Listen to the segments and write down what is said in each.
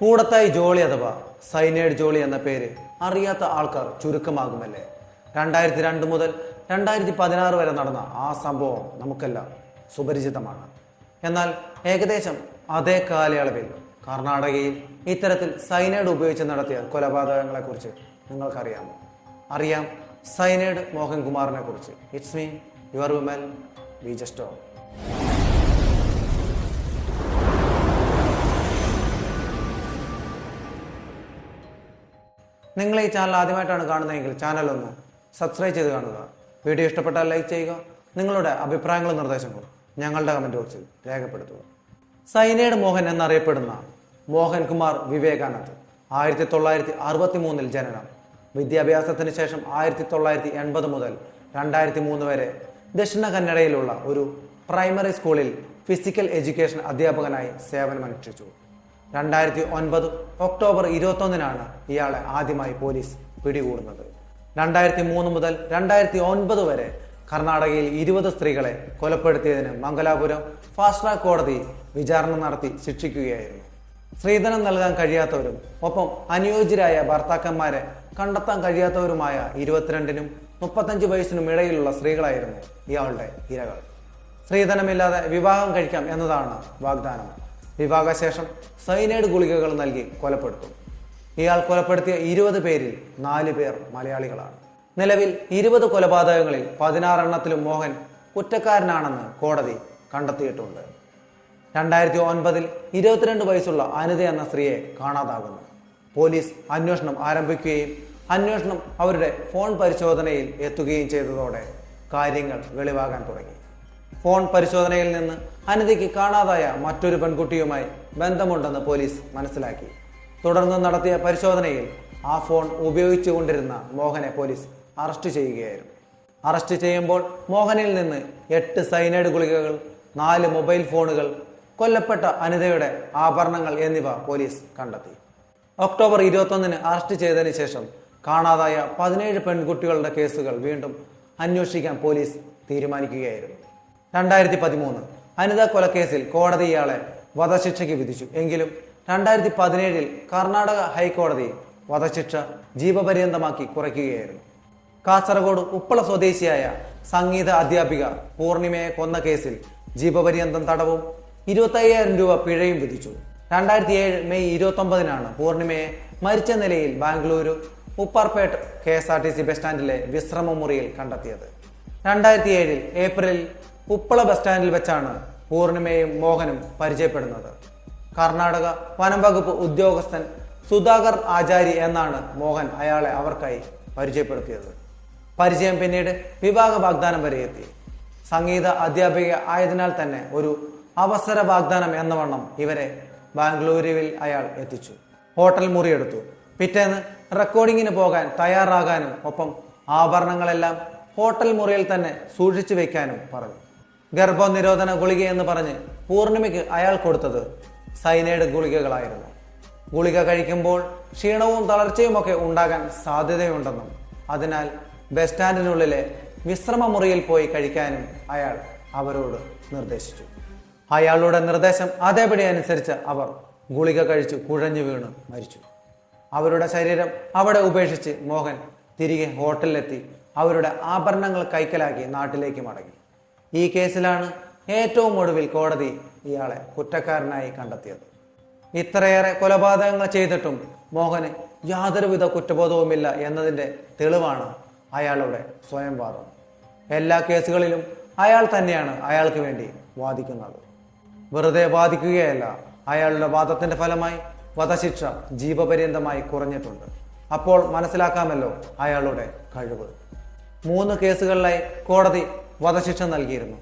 കൂടത്തായി ജോളി അഥവാ സൈനൈഡ് ജോളി എന്ന പേര് അറിയാത്ത ആൾക്കാർ ചുരുക്കമാകുമല്ലേ? രണ്ടായിരത്തി രണ്ട് മുതൽ രണ്ടായിരത്തി പതിനാറ് വരെ നടന്ന ആ സംഭവം നമുക്കെല്ലാം സുപരിചിതമാണ്. എന്നാൽ ഏകദേശം അതേ കാലയളവിൽ കർണാടകയിൽ ഇത്തരത്തിൽ സൈനൈഡ് ഉപയോഗിച്ച് നടത്തിയ കൊലപാതകങ്ങളെ കൊലപാതകങ്ങളെക്കുറിച്ച് നിങ്ങൾക്കറിയാമോ? അറിയാം സൈനൈഡ് മോഹൻകുമാറിനെ കുറിച്ച് ഇറ്റ്സ് മീ യുവർ വിമൻ വി ജസ്റ്റോ നിങ്ങൾ ഈ ചാനൽ ആദ്യമായിട്ടാണ് കാണുന്നതെങ്കിൽ ചാനൽ ഒന്ന് സബ്സ്ക്രൈബ് ചെയ്ത് കാണുക. വീഡിയോ ഇഷ്ടപ്പെട്ടാൽ ലൈക്ക് ചെയ്യുക. നിങ്ങളുടെ അഭിപ്രായങ്ങളും നിർദ്ദേശങ്ങളും ഞങ്ങളുടെ കമന്റ് ബോക്സിൽ രേഖപ്പെടുത്തുക. സൈനേഡ് മോഹൻ എന്നറിയപ്പെടുന്ന മോഹൻകുമാർ വിവേകാനന്ദ് ആയിരത്തി തൊള്ളായിരത്തി അറുപത്തി മൂന്നിൽ ജനനം. വിദ്യാഭ്യാസത്തിന് ശേഷം ആയിരത്തി തൊള്ളായിരത്തി എൺപത് മുതൽ രണ്ടായിരത്തി മൂന്ന് വരെ ദക്ഷിണ കന്നഡയിലുള്ള ഒരു പ്രൈമറി സ്കൂളിൽ ഫിസിക്കൽ എഡ്യൂക്കേഷൻ അധ്യാപകനായി സേവനമനുഷ്ഠിച്ചു. രണ്ടായിരത്തി ഒൻപത് ഒക്ടോബർ ഇരുപത്തൊന്നിനാണ് ഇയാളെ ആദ്യമായി പോലീസ് പിടികൂടുന്നത്. രണ്ടായിരത്തി മൂന്ന് മുതൽ രണ്ടായിരത്തി ഒൻപത് വരെ കർണാടകയിൽ ഇരുപത് സ്ത്രീകളെ കൊലപ്പെടുത്തിയതിന് മംഗലാപുരം ഫാസ്റ്റ് ട്രാക്ക് കോടതി വിചാരണ നടത്തി ശിക്ഷിക്കുകയായിരുന്നു. സ്ത്രീധനം നൽകാൻ കഴിയാത്തവരും ഒപ്പം അനുയോജ്യരായ ഭർത്താക്കന്മാരെ കണ്ടെത്താൻ കഴിയാത്തവരുമായ ഇരുപത്തിരണ്ടിനും മുപ്പത്തഞ്ച് വയസ്സിനും ഇടയിലുള്ള സ്ത്രീകളായിരുന്നു ഇയാളുടെ ഇരകൾ. സ്ത്രീധനമില്ലാതെ വിവാഹം കഴിക്കാം എന്നതാണ് വാഗ്ദാനം. വിവാഹശേഷം സൈനൈഡ് ഗുളികകൾ നൽകി കൊലപ്പെടുത്തും. ഇയാൾ കൊലപ്പെടുത്തിയ ഇരുപത് പേരിൽ നാല് പേർ മലയാളികളാണ്. നിലവിൽ ഇരുപത് കൊലപാതകങ്ങളിൽ പതിനാറെണ്ണത്തിലും മോഹൻ കുറ്റക്കാരനാണെന്ന് കോടതി കണ്ടെത്തിയിട്ടുണ്ട്. രണ്ടായിരത്തി ഒൻപതിൽ ഇരുപത്തിരണ്ട് വയസ്സുള്ള അനിത എന്ന സ്ത്രീയെ കാണാതാകുന്നു. പോലീസ് അന്വേഷണം ആരംഭിക്കുകയും അന്വേഷണം അവരുടെ ഫോൺ പരിശോധനയിൽ എത്തുകയും ചെയ്തതോടെ കാര്യങ്ങൾ വെളിവാകാൻ തുടങ്ങി. ഫോൺ പരിശോധനയിൽ നിന്ന് അനിതയ്ക്ക് കാണാതായ മറ്റൊരു പെൺകുട്ടിയുമായി ബന്ധമുണ്ടെന്ന് പോലീസ് മനസ്സിലാക്കി. തുടർന്ന് നടത്തിയ പരിശോധനയിൽ ആ ഫോൺ ഉപയോഗിച്ചുകൊണ്ടിരുന്ന മോഹനെ പോലീസ് അറസ്റ്റ് ചെയ്യുകയായിരുന്നു. അറസ്റ്റ് ചെയ്യുമ്പോൾ മോഹനിൽ നിന്ന് എട്ട് സൈനൈഡ് ഗുളികകൾ നാല് മൊബൈൽ ഫോണുകൾ കൊല്ലപ്പെട്ട അനിതയുടെ ആഭരണങ്ങൾ എന്നിവ പോലീസ് കണ്ടെത്തി. ഒക്ടോബർ ഇരുപത്തൊന്നിന് അറസ്റ്റ് ചെയ്തതിന് ശേഷം കാണാതായ പതിനേഴ് പെൺകുട്ടികളുടെ കേസുകൾ വീണ്ടും അന്വേഷിക്കാൻ പോലീസ് തീരുമാനിക്കുകയായിരുന്നു. രണ്ടായിരത്തി പതിമൂന്ന് അനിത കൊലക്കേസിൽ കോടതി ഇയാളെ വധശിക്ഷയ്ക്ക് വിധിച്ചു. എങ്കിലും രണ്ടായിരത്തി പതിനേഴിൽ കർണാടക ഹൈക്കോടതി വധശിക്ഷ ജീവപര്യന്തമാക്കി കുറയ്ക്കുകയായിരുന്നു. കാസർഗോഡ് ഉപ്പള സ്വദേശിയായ സംഗീത അധ്യാപിക പൂർണിമയെ കൊന്ന കേസിൽ ജീവപര്യന്തം തടവും ഇരുപത്തയ്യായിരം രൂപ പിഴയും വിധിച്ചു. രണ്ടായിരത്തി ഏഴ് മെയ് ഇരുപത്തൊമ്പതിനാണ് പൂർണിമയെ മരിച്ച നിലയിൽ Bengaluru Upparpet K S R T C bus സ്റ്റാൻഡിലെ വിശ്രമ മുറിയിൽ കണ്ടെത്തിയത്. രണ്ടായിരത്തി ഏഴിൽ ഏപ്രിലിൽ ഉപ്പള ബസ് സ്റ്റാൻഡിൽ വെച്ചാണ് പൂർണിമയും മോഹനും പരിചയപ്പെടുന്നത്. കർണാടക വനം വകുപ്പ് ഉദ്യോഗസ്ഥൻ സുധാകർ ആചാരി എന്നാണ് മോഹൻ അയാളെ അവർക്കായി പരിചയപ്പെടുത്തിയത്. പരിചയം പിന്നീട് വിവാഹ വാഗ്ദാനം വരെ എത്തി. സംഗീത അധ്യാപിക ആയതിനാൽ തന്നെ ഒരു അവസര വാഗ്ദാനം എന്ന വണ്ണം ഇവരെ ബാംഗ്ലൂരുവിൽ അയാൾ എത്തിച്ചു. ഹോട്ടൽ മുറിയെടുത്തു. പിറ്റേന്ന് റെക്കോർഡിങ്ങിന് പോകാൻ തയ്യാറാകാനും ഒപ്പം ആഭരണങ്ങളെല്ലാം ഹോട്ടൽ മുറിയിൽ തന്നെ സൂക്ഷിച്ചു വയ്ക്കാനും പറഞ്ഞു. ഗർഭനിരോധന ഗുളിക എന്ന് പറഞ്ഞ് പൂർണിമയ്ക്ക് അയാൾ കൊടുത്തത് സൈനൈഡ് ഗുളികകളായിരുന്നു. ഗുളിക കഴിക്കുമ്പോൾ ക്ഷീണവും തളർച്ചയുമൊക്കെ ഉണ്ടാകാൻ സാധ്യതയുണ്ടെന്നും അതിനാൽ ബസ് സ്റ്റാൻഡിനുള്ളിലെ വിശ്രമ മുറിയിൽ പോയി കഴിക്കാനും അയാൾ അവരോട് നിർദ്ദേശിച്ചു. അയാളുടെ നിർദ്ദേശം അതേപടി അനുസരിച്ച് അവർ ഗുളിക കഴിച്ചു കുഴഞ്ഞു വീണ് മരിച്ചു. അവരുടെ ശരീരം അവിടെ ഉപേക്ഷിച്ച് മോഹൻ തിരികെ ഹോട്ടലിലെത്തി അവരുടെ ആഭരണങ്ങൾ കൈക്കലാക്കി നാട്ടിലേക്ക് മടങ്ങി. ഈ കേസിലാണ് ഏറ്റവും ഒടുവിൽ കോടതി ഇയാളെ കുറ്റക്കാരനായി കണ്ടെത്തിയത്. ഇത്രയേറെ കൊലപാതകങ്ങൾ ചെയ്തിട്ടും മോഹന് യാതൊരുവിധ കുറ്റബോധവുമില്ല എന്നതിന്റെ തെളിവാണ് അയാളുടെ സ്വയംവാദം. എല്ലാ കേസുകളിലും അയാൾ തന്നെയാണ് അയാൾക്ക് വേണ്ടി വാദിക്കുന്നത്. വെറുതെ വാദിക്കുകയല്ല അയാളുടെ വാദത്തിന്റെ ഫലമായി വധശിക്ഷ ജീവപര്യന്തമായി കുറഞ്ഞിട്ടുണ്ട്. അപ്പോൾ മനസ്സിലാക്കാമല്ലോ അയാളുടെ കഴിവ്. മൂന്ന് കേസുകളിലായി കോടതി വധശിക്ഷ നൽകിയിരുന്നു.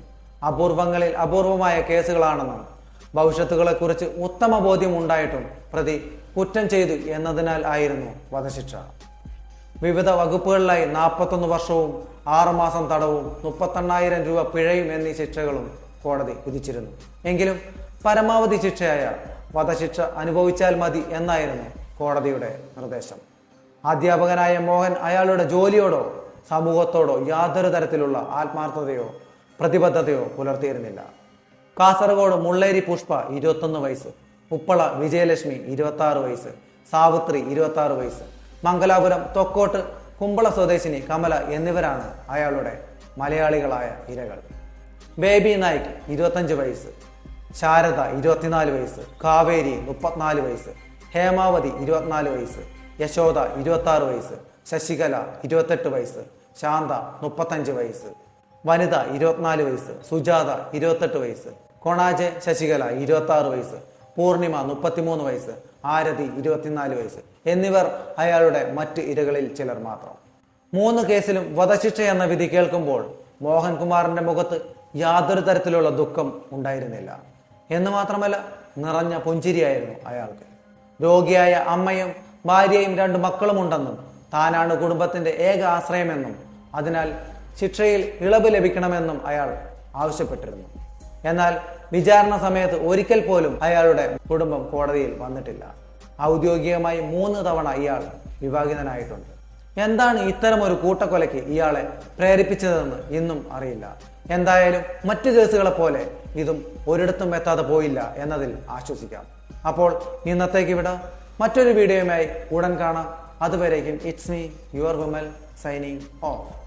അപൂർവങ്ങളിൽ അപൂർവമായ കേസുകളാണെന്നും ഭവിഷ്യത്തുകളെക്കുറിച്ച് ഉത്തമ ബോധ്യം ഉണ്ടായിട്ടും പ്രതി കുറ്റം ചെയ്തു എന്നതിനാൽ ആയിരുന്നു വധശിക്ഷ. വിവിധ വകുപ്പുകളിലായി നാൽപ്പത്തൊന്ന് വർഷവും ആറുമാസം തടവും മുപ്പത്തെണ്ണായിരം രൂപ പിഴയും എന്നീ ശിക്ഷകളും കോടതി വിധിച്ചിരുന്നു. എങ്കിലും പരമാവധി ശിക്ഷയായ വധശിക്ഷ അനുഭവിച്ചാൽ മതി എന്നായിരുന്നു കോടതിയുടെ നിർദ്ദേശം. അധ്യാപകനായ മോഹൻ അയാളുടെ ജോലിയോടോ സമൂഹത്തോടോ യാതൊരു തരത്തിലുള്ള ആത്മാർത്ഥതയോ പ്രതിബദ്ധതയോ പുലർത്തിയിരുന്നില്ല. കാസർഗോഡ് മുള്ളേരി പുഷ്പ ഇരുപത്തൊന്ന് വയസ്സ് ഉപ്പള വിജയലക്ഷ്മി ഇരുപത്തി ആറ് വയസ്സ് സാവിത്രി ഇരുപത്തി ആറ് വയസ്സ് മംഗലാപുരം തൊക്കോട്ട് കുമ്പള സ്വദേശിനി കമല എന്നിവരാണ് അയാളുടെ മലയാളികളായ ഇരകൾ. ബേബി നായിക് ഇരുപത്തഞ്ച് വയസ്സ് ശാരദ ഇരുപത്തിനാല് വയസ്സ് കാവേരി മുപ്പത്തിനാല് വയസ്സ് ഹേമാവതി ഇരുപത്തിനാല് വയസ്സ് യശോദ ഇരുപത്തി വയസ്സ് ശശികല ഇരുപത്തെട്ട് വയസ്സ്. ശാന്ത മുപ്പത്തഞ്ച് വയസ്സ്. വനിത ഇരുപത്തിനാല് വയസ്സ്. സുജാത ഇരുപത്തെട്ട് വയസ്സ്. കൊണാജെ ശശികല ഇരുപത്തി വയസ്സ്. പൂർണിമ മുപ്പത്തിമൂന്ന് വയസ്സ്. ആരതി ഇരുപത്തിനാല് വയസ്സ്. എന്നിവർ അയാളുടെ മറ്റ് ഇരകളിൽ ചിലർ മാത്രം. മൂന്ന് കേസിലും വധശിക്ഷ എന്ന വിധി കേൾക്കുമ്പോൾ മോഹൻകുമാറിന്റെ മുഖത്ത് യാതൊരു തരത്തിലുള്ള ദുഃഖം ഉണ്ടായിരുന്നില്ല. എന്ന് മാത്രമല്ല നിറഞ്ഞ പുഞ്ചിരിയായിരുന്നു അയാൾക്ക്. രോഗിയായ അമ്മയും ഭാര്യയും രണ്ട് മക്കളും ഉണ്ടെന്നും താനാണ് കുടുംബത്തിന്റെ ഏക ആശ്രയമെന്നും അതിനാൽ ശിക്ഷയിൽ ഇളവ് ലഭിക്കണമെന്നും അയാൾ ആവശ്യപ്പെട്ടിരുന്നു. എന്നാൽ വിചാരണ സമയത്ത് ഒരിക്കൽ പോലും അയാളുടെ കുടുംബം കോടതിയിൽ വന്നിട്ടില്ല. ഔദ്യോഗികമായി മൂന്ന് തവണ ഇയാൾ വിവാഹിതനായിട്ടുണ്ട്. എന്താണ് ഇത്തരം ഒരു കൂട്ടക്കൊലയ്ക്ക് ഇയാളെ പ്രേരിപ്പിച്ചതെന്ന് ഇന്നും അറിയില്ല. എന്തായാലും മറ്റു കേസുകളെ പോലെ ഇതും ഒരിടത്തും എത്താതെ പോയില്ല എന്നതിൽ ആശ്വസിക്കാം. അപ്പോൾ ഇന്നത്തേക്ക് ഇവിടെ മറ്റൊരു വീഡിയോയുമായി ഉടൻ കാണാം. അതുവരേക്കും. It's me your Vimal signing off